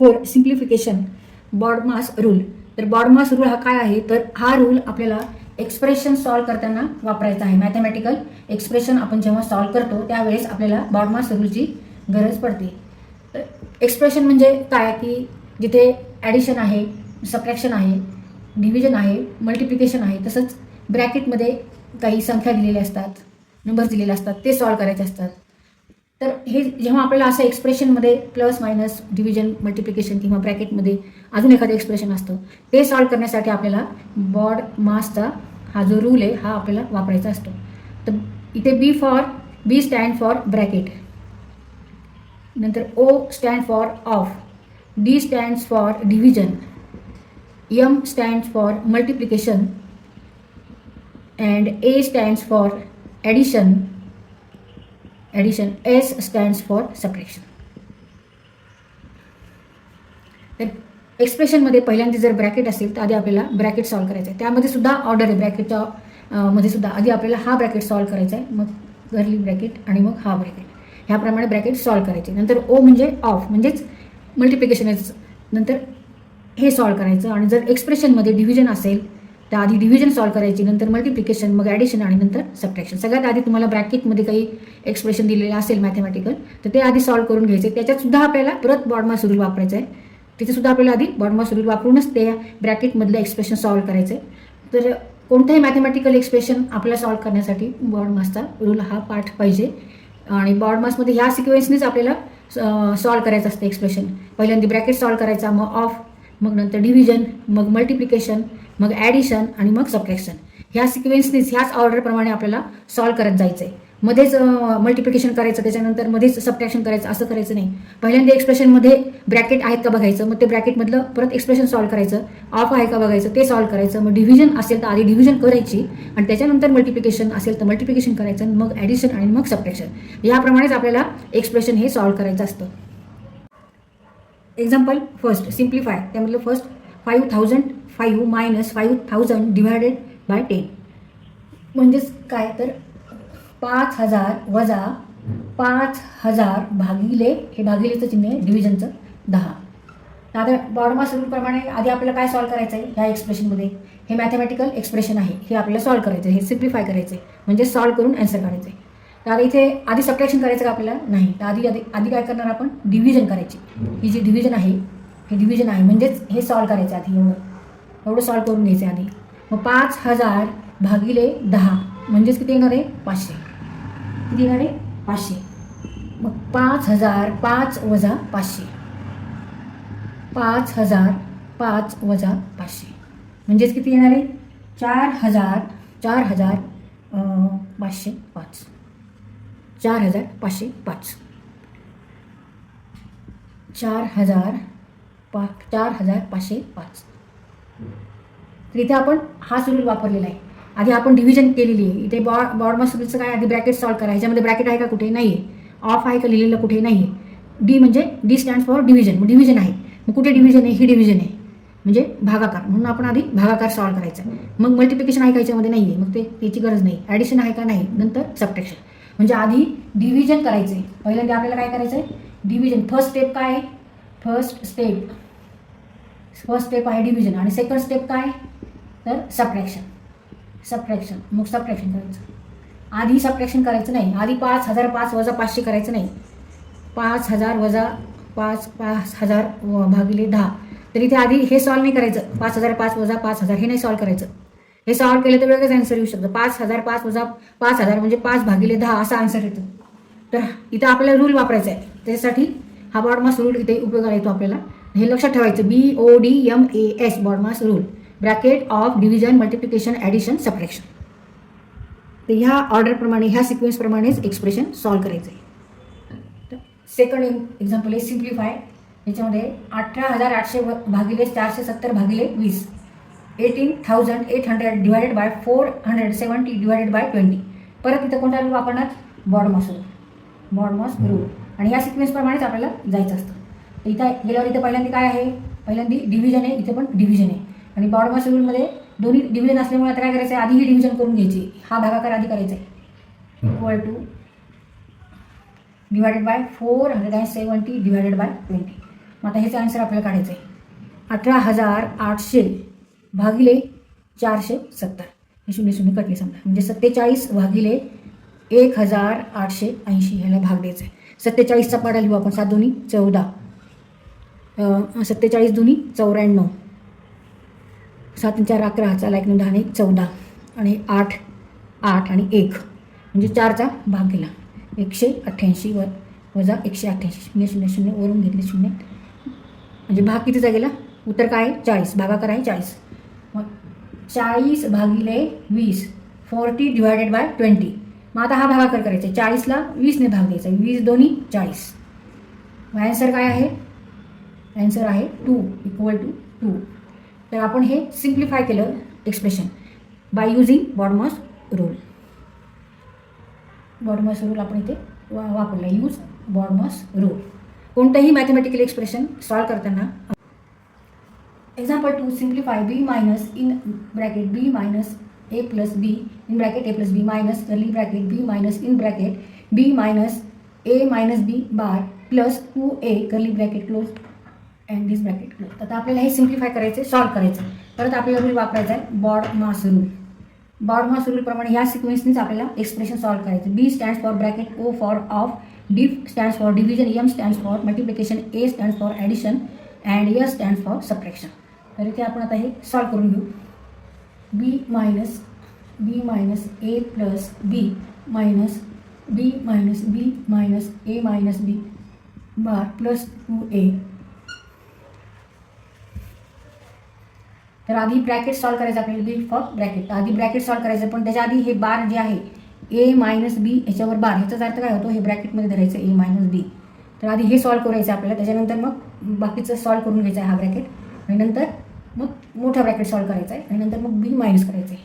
Four simplification BODMAS rule तर BODMAS rule हा काय आहे? तर हा रूल आपल्याला एक्सप्रेशन सॉल्व करताना वापरायचा आहे. मॅथमॅटिकल एक्सप्रेशन आपण जेव्हा सॉल्व करतो त्यावेळेस आपल्याला बॉडमास रूलची गरज पडते. तर एक्सप्रेशन म्हणजे काय? की जिथे ॲडिशन आहे सबट्रॅक्शन आहे डिव्हिजन आहे मल्टिप्लिकेशन आहे तसंच ब्रॅकेटमध्ये काही संख्या दिलेल्या असतात नंबर्स दिलेले असतात ते सॉल्व करायचे असतात. तर हे जेव्हा आपल्याला असं एक्सप्रेशनमध्ये प्लस मायनस डिव्हिजन मल्टिप्लिकेशन किंवा ब्रॅकेटमध्ये अजून एखादं एक्सप्रेशन असतं ते सॉल्व करण्यासाठी आपल्याला बॉड मासचा हा जो रूल आहे हा आपल्याला वापरायचा असतो. तर इथे B for B stand for bracket नंतर O stand for of D stands for division M stands for multiplication and A stands for addition addition S stands for subtraction तर एक्सप्रेशनमध्ये पहिल्यांदा जर ब्रॅकेट असेल तर आधी आपल्याला ब्रॅकेट सॉल्व करायचं आहे. त्यामध्ये सुद्धा ऑर्डर आहे. ब्रॅकेटच्या मध्ये सुद्धा आधी आपल्याला हा ब्रॅकेट सॉल्व करायचा आहे. मग गर्ली ब्रॅकेट आणि मग हा ब्रॅकेट ह्याप्रमाणे ब्रॅकेट सॉल्व करायचे. नंतर ओ म्हणजे ऑफ म्हणजेच मल्टिप्लिकेशन नंतर हे सॉल्व करायचं. आणि जर एक्सप्रेशनमध्ये डिव्हिजन असेल तर आधी डिव्हिजन सॉल्व करायची नंतर मल्टिप्लिकेशन मग ॲडिशन आणि नंतर सबट्रॅक्शन सगळ्यात आधी तुम्हाला ब्रॅकेटमध्ये काही एक्सप्रेशन दिलेलं असेल मॅथमॅटिकल तर ते आधी सॉल्व करून घ्यायचे. त्याच्यातसुद्धा आपल्याला परत बॉडमा सुरू वापरायचं आहे तिथेसुद्धा आपल्याला आधी बॉडमा सुरू वापरूनच ते ब्रॅकेटमधलं एक्सप्रेशन सॉल्व करायचं आहे तर कोणतंही मॅथमॅटिकल एक्सप्रेशन आपल्याला सॉल्व करण्यासाठी बॉडमासचा रूल हा पाठ पाहिजे. आणि बॉडमासमध्ये ह्या सिक्वेन्सनेच आपल्याला सॉल्व करायचं असतं एक्सप्रेशन पहिल्यांदा ब्रॅकेट सॉल्व करायचा मग ऑफ मग नंतर डिव्हिजन मग मल्टिप्लिकेशन मग ॲडिशन आणि मग सबट्रॅक्शन ह्या सिक्वेन्सनीच ह्याच ऑर्डरप्रमाणे आपल्याला सॉल्व करत जायचं आहे मध्येच मल्टिप्लिकेशन करायचं त्याच्यानंतर मध्येच सबट्रॅक्शन करायचं असं करायचं नाही. पहिल्यांदा एक्सप्रेशनमध्ये ब्रॅकेट आहेत का बघायचं मग ते ब्रॅकेटमधलं परत एक्सप्रेशन सॉल्व करायचं. ऑफ आहे का बघायचं ते सॉल्व करायचं. मग डिव्हिजन असेल तर आधी डिव्हिजन करायची आणि त्याच्यानंतर मल्टिप्लिकेशन असेल तर मल्टिप्लिकेशन करायचं आणि मग ॲडिशन आणि मग सबट्रॅक्शन याप्रमाणेच आपल्याला एक्सप्रेशन हे सॉल्व करायचं असतं. एक्झाम्पल फर्स्ट सिम्प्लिफाय त्यामधलं first five thousand five minus five thousand divided by ten. म्हणजेच काय? तर पाच हजार वजा पाच हजार भागिले हे भागिलेचं चिन्ह आहे डिव्हिजनचं दहा. तर आता बॉडमास रूलप्रमाणे आधी आपल्याला काय सॉल्व करायचं आहे ह्या एक्सप्रेशनमध्ये हे मॅथमॅटिकल एक्सप्रेशन आहे. हे आपल्याला सॉल्व करायचं आहे हे सिम्प्लिफाय करायचं आहे म्हणजे सॉल्व करून ॲन्सर काढायचं आहे तर आता इथे आधी सबट्रॅक्शन करायचं का आपल्याला? नाही. तर आधी आधी आधी काय करणार आपण? डिव्हिजन करायची. ही जी डिव्हिजन आहे हे डिव्हिजन आहे. म्हणजेच हे सॉल्व करायचं आधी एवढं. एवढं सॉल्व करून घ्यायचं आधी. मग पाच हजार भागिले दहा. म्हणजेच किती येणार आहे? पाचशे. किती येणार आहे? पाचशे. मग पाच हजार पाच वजा पाचशे. पाच हजार पाच वजा पाचशे. म्हणजेच किती येणार आहे? चार हजार चार हजार पाचशे पाच. चार हजार पाचशे पाच. चार हजार पा चार हजार पाचशे पाच. तर इथे आपण हा रूल वापरलेला आहे. आधी आपण डिव्हिजन केलेली आहे. इथे बॉ बॉडमस रूलचं काय आधी ब्रॅकेट सॉल्व करा. ह्याच्यामध्ये ब्रॅकेट आहे का? कुठे? नाही आहे ऑफ आहे का? लिहिलेलं कुठे? नाही आहे डी म्हणजे डी स्टँड फॉर डिव्हिजन मग डिव्हिजन आहे. मग कुठे डिव्हिजन आहे? ही डिव्हिजन आहे. म्हणजे भागाकार. म्हणून आपण आधी भागाकार सॉल्व करायचा. आहे मग मल्टिप्लिकेशन आहे का? याच्यामध्ये नाही आहे मग ते त्याची गरज नाही. ॲडिशन आहे का? नाही. नंतर सबट्रॅक्शन म्हणजे आधी डिव्हिजन करायचं आहे पहिल्यांदा आपल्याला काय करायचं आहे डिव्हिजन फर्स्ट स्टेप काय आहे? फर्स्ट स्टेप फर्स्ट स्टेप आहे डिव्हिजन आणि सेकंड स्टेप काय? तर सबट्रॅक्शन सबट्रॅक्शन मग सबट्रॅक्शन करायचं. आधी सबट्रॅक्शन करायचं नाही. आधी पाच हजार पाच वजा पाचशे करायचं नाही. पाच हजार वजा पाच पाच हजार व- भागिले दहा. तर इथे आधी हे सॉल्व नाही करायचं. पाच हजार पाच वजा पाच हजार हे नाही सॉल्व करायचं. हे सॉल्व केलं तर वेगळंच आन्सर येऊ शकतं. पाच हजार पाच वजा पाच हजार म्हणजे पाच भागिले दहा असा आन्सर येतो. तर इथं आपल्याला रूल वापरायचा आहे. त्याच्यासाठी हा बॉडमास रूल इथे उपयोगाला येतो आपल्याला. हे लक्षात ठेवायचं. B O D M A S BODMAS rule bracket of division multiplication addition subtraction तर ह्या ऑर्डरप्रमाणे ह्या सिक्वेन्सप्रमाणेच एक्सप्रेशन सॉल्व करायचं आहे. सेकंड एक्झाम्पल आहे सिम्प्लिफाय याच्यामध्ये अठरा हजार आठशे व- भागिले चारशे सत्तर भागिले वीस. Eighteen thousand eight hundred divided by four hundred seventy divided by twenty परत इथं कोणता रूल वापरणार? बॉडमॉस रूल बॉडमॉस रूल आणि या सिक्वेन्सप्रमाणेच आपल्याला जायचं असतं. इथं गेल्यावर इथं पहिल्यांदा काय आहे? पहिल्यांदा डिव्हिजन आहे इथे पण डिव्हिजन आहे. आणि बॉडमा शेड्यूलमध्ये दोन्ही डिव्हिजन असल्यामुळे आता काय करायचं आहे आधी ही डिव्हिजन करून घ्यायची. हा भागाकार आधी करायचा आहे equal to divided by four hundred and seventy divided by twenty मग आता ह्याचं आन्सर आपल्याला काढायचं आहे अठरा हजार आठशे भागिले चारशे सत्तर. हे शून्य शून्य कटले समजा. म्हणजे सत्तेचाळीस भागिले एक हजार आठशे ऐंशी ह्याला भाग द्यायचा आहे सत्तेचाळीसचा पाडा लिहू आपण. सात दोन्ही चौदा. सत्तेचाळीस दोन्ही चौऱ्याण्णव. सात चार अकरा चार एक दहा एक चौदा. आणि आठ आठ आणि एक. म्हणजे चारचा भाग गेला एकशे अठ्ठ्याऐंशी वर वजा एकशे अठ्ठ्याऐंशी. शून्य शून्य शून्य वरून घेतले शून्य. म्हणजे भाग कितीचा गेला उत्तर काय आहे? चाळीस. भागाकार आहे चाळीस. मग चाळीस भागिले वीस फोर्टी डिवायडेड बाय ट्वेंटी मग आता हा भागाकार करायचा आहे. चाळीसला वीसने भाग द्यायचा आहे. वीस दोन्ही चाळीस. आन्सर काय आहे? ॲन्सर आहे टू इक्वल टू टू तर आपण हे सिम्प्लिफाय केलं expression by using BODMAS rule BODMAS rule आपण इथे वा वापरला. यूज बॉडमॉस रूल कोणतंही मॅथमॅटिकल एक्सप्रेशन सॉल्व करताना example to simplify B minus in bracket B minus A plus B in bracket A plus B minus curly bracket B minus in bracket B minus A minus B bar plus two A curly bracket close and this bracket close आता आपल्याला हे simplify करायचं solve करायचं परत आपल्याला rule वापरायचा आहे BODMAS rule BODMAS रूलप्रमाणे ह्या सिक्वेन्सनीच आपल्याला एक्सप्रेशन सॉल्व करायचं B stands for bracket O for of D stands for division M stands for multiplication A stands for addition and S stands for subtraction तर इथे आपण आता हे सॉल्व करून घेऊ. B minus B minus A plus B minus B minus B minus A minus B bar plus two A तर आधी bracket solve करायचं आपल्याला बी फॉर ब्रॅकेट आधी ब्रॅकेट सॉल्व करायचं पण त्याच्या आधी हे बार जे आहे ए मायनस बी ह्याच्यावर बार ह्याचाच अर्थ काय होतो? हे ब्रॅकेटमध्ये धरायचं ए मायनस बी तर आधी हे सॉल्व करायचं आपल्याला त्याच्यानंतर मग बाकीचं सॉल्व करून घ्यायचं आहे हा ब्रॅकेट आणि नंतर मग मोठा ब्रॅकेट सॉल्व करायचा आहे आणि नंतर मग बी मायनस करायचं आहे.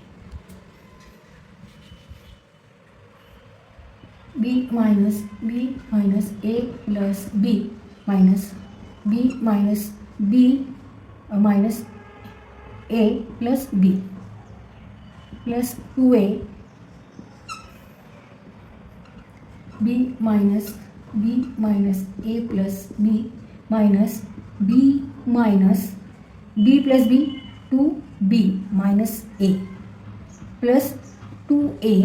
B minus B minus A plus B minus B minus B minus A plus B plus two A B minus B minus A plus B minus B minus B plus B two B minus A plus two A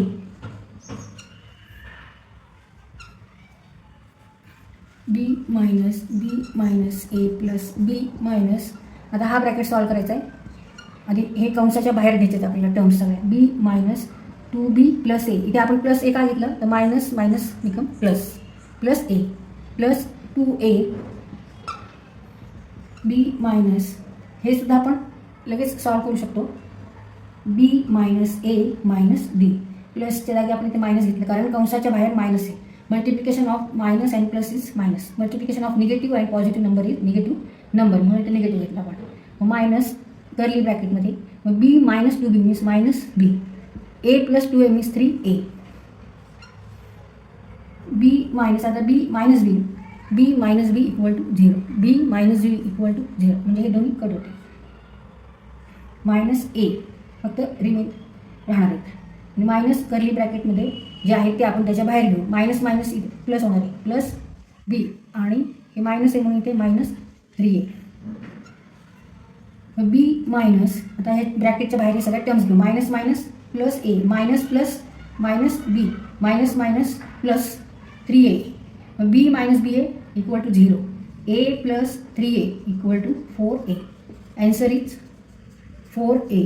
B minus B minus A plus B minus आता हा bracket solve करायचा आहे म्हणजे हे कंसाच्या बाहेर घ्यायचे आपल्याला terms सगळ्या B minus two B plus A इथे आपण प्लस ए का घेतलं? तर minus minus Nikam plus plus A plus two A B minus हे सुद्धा आपण लगेच सॉल्व करू शकतो. बी मायनस ए मायनस बी प्लसच्या जागी आपण इथे मायनस घेतलं. कारण कंसाच्या बाहेर मायनस आहे. Multiplication of minus and plus is minus multiplication of negative and positive number is negative number म्हणून इथे निगेटिव्ह घेतला आपण. मग मायनस कर्ली ब्रॅकेटमध्ये मग B minus two B means minus B A plus two A means three A B minus आता B minus B B minus B equal to zero B minus B equal to zero म्हणजे हे दोन्ही cut होते minus ए फक्त remain राहणार आहेत. आणि minus curly ब्रॅकेटमध्ये जे आहे ते आपण त्याच्या बाहेर घेऊ. मायनस मायनस प्लस होणार आहे. प्लस बी आणि हे मायनस आहे म्हणून इथे minus three A B minus आता हे ब्रॅकेटच्या बाहेर हे सगळ्या टर्म्स घेऊ. Minus minus plus A minus plus minus B minus minus plus three A मग B minus B A equal to zero A plus three A equal to four A answer is four A